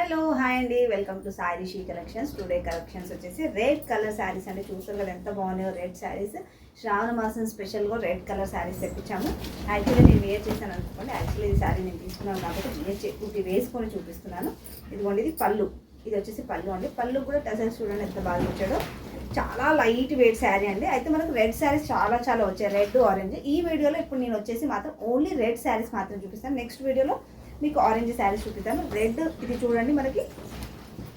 Hello hi అండి. Welcome to sari she collections today collections వచ్చేసి red colour saris అంటే చూసారు కదా ఎంత బాగున్నాయో రెడ్ శారీస్ శ్రావణ మాసం స్పెషల్గా రెడ్ కలర్ శారీస్ తెప్పించాము. యాక్చువల్లీ నేను వేర్ చేశాను అనుకోండి. యాక్చువల్లీ ఈ శారీ నేను తీసుకున్నాను కాబట్టి ఇది వేసుకొని చూపిస్తున్నాను. ఇదిగోండి ఇది పళ్ళు. ఇది వచ్చేసి పళ్ళు అండి. పళ్ళు కూడా టెసల్స్ చూడండి ఎంత బాగా వచ్చాడో. చాలా లైట్ వెయిట్ శారీ అండి. అయితే మనకు రెడ్ శారీస్ చాలా చాలా వచ్చాయి. రెడ్ ఆరెంజ్ ఈ వీడియోలో ఇప్పుడు నేను వచ్చేసి మాత్రం ఓన్లీ రెడ్ శారీస్ మాత్రం చూపిస్తాను. నెక్స్ట్ వీడియోలో మీకు ఆరెంజ్ శారీస్ చూపిస్తాను రెడ్ ఇది చూడండి మనకి.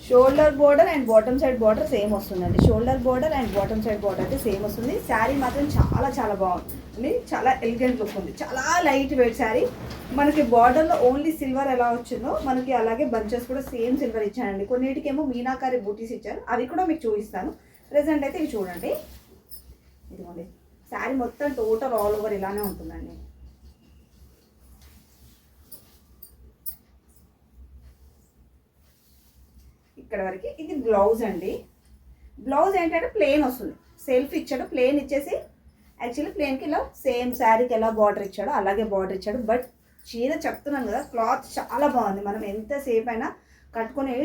Shoulder border and bottom side border same వస్తుందండి. Shoulder border and bottom side border అయితే సేమ్ వస్తుంది. శారీ మాత్రం చాలా చాలా బాగుంది. చాలా ఎలిగెంట్ లుక్ ఉంది. చాలా లైట్ వెయిట్ శారీ మనకి బార్డర్లో ఓన్లీ సిల్వర్ ఎలా వచ్చిందో మనకి అలాగే బంచెస్ కూడా సేమ్ సిల్వర్ ఇచ్చానండి కొన్నిటికేమో మీనాకారి బూటీస్ ఇచ్చారు. అవి కూడా మీకు చూపిస్తాను. ప్రెసెంట్ అయితే ఇవి చూడండి. ఇదిగోండి. శారీ మొత్తం టోటల్ ఆల్ ఓవర్ ఇలానే ఉంటుందండి. ఇక్కడ వరకు ఇది బ్లౌజ్ అండి. బ్లౌజ్ ఏంటంటే ప్లెయిన్ వస్తుంది. సెల్ఫ్ ఇచ్చాడు ప్లెయిన్ ఇచ్చేసి యాక్చువల్లీ ప్లెయిన్కి ఇలా సేమ్ శారీకి ఎలా బార్డర్ ఇచ్చాడో అలాగే బార్డర్ ఇచ్చాడు. బట్ చీర చెప్తున్నాను కదా క్లాత్ చాలా బాగుంది. మనం ఎంతసేపు అయినా కట్టుకొని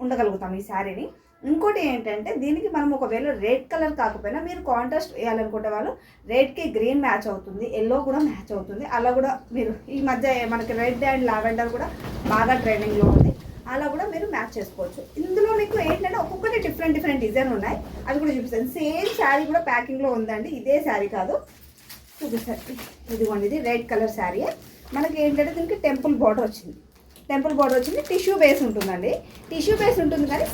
ఉండగలుగుతాం ఈ శారీని ఇంకోటి ఏంటంటే దీనికి మనం ఒకవేళ రెడ్ కలర్ కాకపోయినా మీరు కాంట్రాస్ట్ వేయాలనుకుంటే వాళ్ళు రెడ్కి గ్రీన్ మ్యాచ్ అవుతుంది ఎల్లో కూడా మ్యాచ్ అవుతుంది. అలా కూడా మీరు ఈ మధ్య మనకి రెడ్ అండ్ లావెండర్ కూడా బాగా ట్రెండింగ్లో ఉంది. అలా కూడా మీరు మ్యాచ్ చేసుకోవచ్చు. ఇందులో మీకు ఏంటంటే ఒక్కొక్కటి డిఫరెంట్ డిఫరెంట్ డిజైన్ ఉన్నాయి. అది కూడా చూపిస్తాను. సేమ్ శారీ కూడా ప్యాకింగ్లో ఉందండి. ఇదే శారీ కాదు. చూపిస్తాను. ఇదిగోండి ఇది రెడ్ కలర్ శారీ మనకి ఏంటంటే దీనికి టెంపుల్ బార్డర్ వచ్చింది. టెంపుల్ బార్డర్ వచ్చింది. టిష్యూ బేస్ ఉంటుందండి. టిష్యూ బేస్ ఉంటుంది కానీ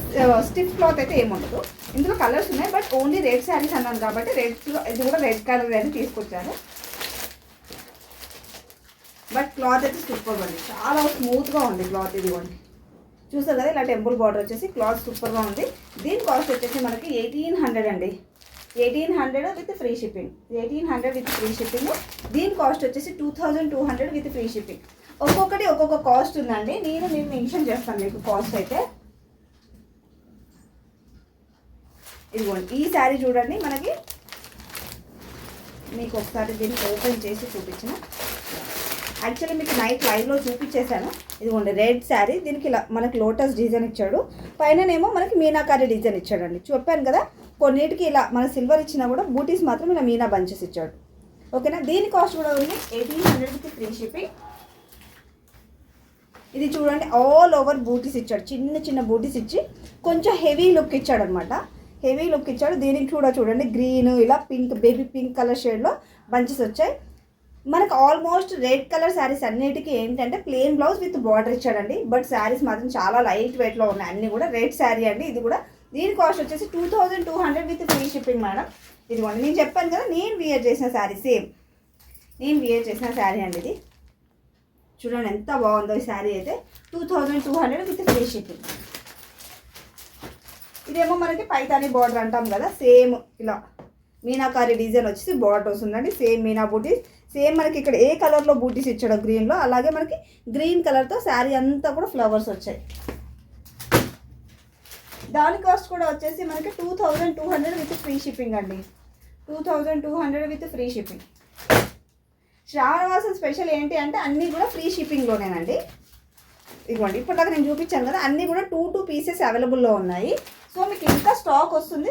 స్టిఫ్ క్లాత్ అయితే ఏముండదు ఇందులో కలర్స్ ఉన్నాయి బట్ ఓన్లీ రెడ్ శారీస్ అన్నాను కాబట్టి రెడ్ ఇది కూడా రెడ్ కలర్ అని తీసుకొచ్చాను బట్ క్లాత్ అయితే సూపర్ ఉంది చాలా స్మూత్గా ఉంది క్లాత్ ఇదిగోండి. చూస్తారు కదా ఇలా టెంపుల్ బార్డర్ వచ్చేసి క్లాత్ సూపర్గా ఉంది. దీని కాస్ట్ వచ్చేసి మనకి ఎయిటీన్ హండ్రెడ్ అండి. Eighteen hundred with free shipping. Eighteen hundred with free shipping. దీని కాస్ట్ వచ్చేసి two thousand two hundred with free shipping. ఒక్కొక్కటి ఒక్కొక్క కాస్ట్ ఉందండి. నేను నేను మెన్షన్ చేస్తాను మీకు కాస్ట్ అయితే. ఇదిగోండి ఈ శారీ చూడండి. మనకి మీకు ఒకసారి దీన్ని ఓపెన్ చేసి చూపించిన. యాక్చువల్లీ మీకు నైట్ లైవ్లో చూపించేశాను. ఇదిగోండి రెడ్ శారీ దీనికి ఇలా మనకి లోటస్ డిజైన్ ఇచ్చాడు. పైననేమో మనకి మీనాకారి డిజైన్ ఇచ్చాడండి. చెప్పాను కదా కొన్నిటికి ఇలా మన సిల్వర్ ఇచ్చినా కూడా బూటీస్ మాత్రం ఇలా మీనా బంచెస్ ఇచ్చాడు. ఓకేనా దీని కాస్ట్ కూడా ఉంది. ఎయిటీన్ హండ్రెడ్కి ఫ్రీ షిప్పింగ్ ఇది చూడండి ఆల్ ఓవర్ బూటీస్ ఇచ్చాడు. చిన్న చిన్న బూటీస్ ఇచ్చి కొంచెం హెవీ లుక్ ఇచ్చాడు అనమాట హెవీ లుక్ ఇచ్చాడు. దీనికి కూడా చూడండి గ్రీన్ ఇలా పింక్ బేబీ పింక్ కలర్ షేడ్లో బంచెస్ వచ్చాయి. మనకు ఆల్మోస్ట్ రెడ్ కలర్ శారీస్ అన్నిటికీ ఏంటంటే ప్లెయిన్ బ్లౌజ్ విత్ బార్డర్ ఇచ్చాడండి. బట్ శారీస్ మాత్రం చాలా లైట్ వెయిట్లో ఉన్నాయి. అన్నీ కూడా రెడ్ శారీ అండి. ఇది కూడా దీని కాస్ట్ వచ్చేసి two thousand two hundred with free shipping madam ఇదిగోండి నేను చెప్పాను కదా నేను వియర్ చేసిన శారీ సేమ్ నేను వియర్ చేసిన శారీ అండి ఇది. చూడండి ఎంత బాగుందో ఈ శారీ అయితే. Two thousand two hundred with free shipping ఇదేమో మనకి పైతాని బార్డర్ అంటాం కదా సేమ్ ఇలా. మీనాకారి డిజైన్ వచ్చేసి బార్డర్ వస్తుందండి సేమ్ మీనా బూటీస్ సేమ్ మనకి ఇక్కడ ఏ కలర్లో బూటీస్ ఇచ్చాడో గ్రీన్లో అలాగే మనకి గ్రీన్ కలర్తో శారీ అంతా కూడా ఫ్లవర్స్ వచ్చాయి. దాని కాస్ట్ కూడా వచ్చేసి మనకి two thousand two hundred with free shipping అండి. Two thousand two hundred with free shipping శ్రావణవాసం special ఏంటి అంటే అన్నీ కూడా ఫ్రీ షిప్పింగ్లోనేనండి ఇదిగోండి ఇప్పటిదాకా నేను చూపించాను కదా అన్నీ కూడా టూ టూ పీసెస్ అవైలబుల్లో ఉన్నాయి. సో మీకు ఇంకా స్టాక్ వస్తుంది.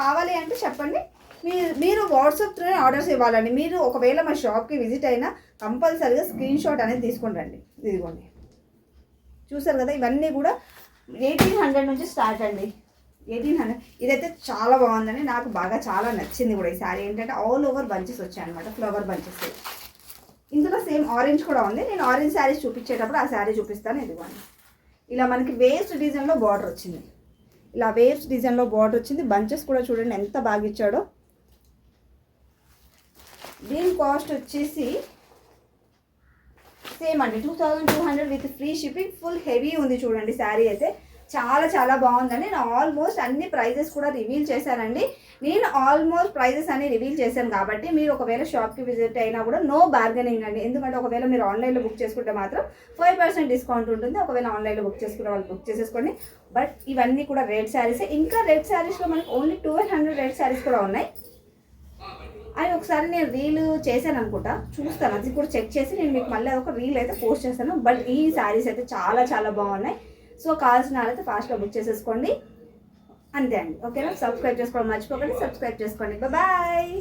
కావాలి అంటే చెప్పండి. మీరు మీరు వాట్సాప్తోనే ఆర్డర్స్ ఇవ్వాలండి. మీరు ఒకవేళ మా షాప్కి విజిట్ అయినా కంపల్సరీగా స్క్రీన్ షాట్ అనేది తీసుకుని రండి. ఇదిగోండి. చూసారు కదా ఇవన్నీ కూడా ఎయిటీన్ హండ్రెడ్ నుంచి స్టార్ట్ అండి. Eighteen hundred. ఇదైతే చాలా బాగుందండి. నాకు బాగా చాలా నచ్చింది కూడా ఈ శారీ. ఏంటంటే ఆల్ ఓవర్ బంచెస్ వచ్చాయి అనమాట ఫ్లవర్ బంచెస్. ఇందులో సేమ్ ఆరెంజ్ కూడా ఉంది. నేను ఆరెంజ్ శారీస్ చూపించేటప్పుడు ఆ శారీ చూపిస్తాను. ఇదిగోండి. ఇలా మనకి వేస్ట్ డిజైన్లో బార్డర్ వచ్చింది. ఇలా వేవ్స్ డిజైన్లో బార్డర్ వచ్చింది. బంచెస్ కూడా చూడండి ఎంత బాగా ఇచ్చాడో. దీని కాస్ట్ వచ్చేసి సేమ్ అండి. Two thousand two hundred with free shipping full heavy ఉంది చూడండి శారీ అయితే. చాలా చాలా బాగుందండి. నేను ఆల్మోస్ట్ అన్ని ప్రైజెస్ కూడా రివీల్ చేశానండి. నేను ఆల్మోస్ట్ ప్రైజెస్ అన్ని రివీల్ చేశాను కాబట్టి మీరు ఒకవేళ షాప్కి విజిట్ అయినా కూడా నో బార్గెనింగ్ అండి. ఎందుకంటే ఒకవేళ మీరు ఆన్లైన్లో బుక్ చేసుకుంటే మాత్రం ఫైవ్ పర్సెంట్ డిస్కౌంట్ ఉంటుంది. ఒకవేళ ఆన్లైన్లో బుక్ చేసుకునే వాళ్ళు బుక్ చేసేసుకోండి. బట్ ఇవన్నీ కూడా రెడ్ శారీసే ఇంకా రెడ్ శారీస్లో మనకి only twelve hundred red saris కూడా ఉన్నాయి. అవి ఒకసారి నేను రీల్ చేశాను అనుకుంటా. చూస్తాను. అది కూడా చెక్ చేసి నేను మీకు మళ్ళీ ఒక రీల్ అయితే పోస్ట్ చేస్తాను. బట్ ఈ శారీస్ అయితే చాలా చాలా బాగున్నాయి. సో కావాల్సిన వాళ్ళైతే ఫాస్ట్గా బుక్ చేసేసుకోండి. అంతే అండి. ఓకేనా సబ్స్క్రైబ్ చేసుకోవడం మర్చిపోకండి. సబ్స్క్రైబ్ చేసుకోండి. బాయ్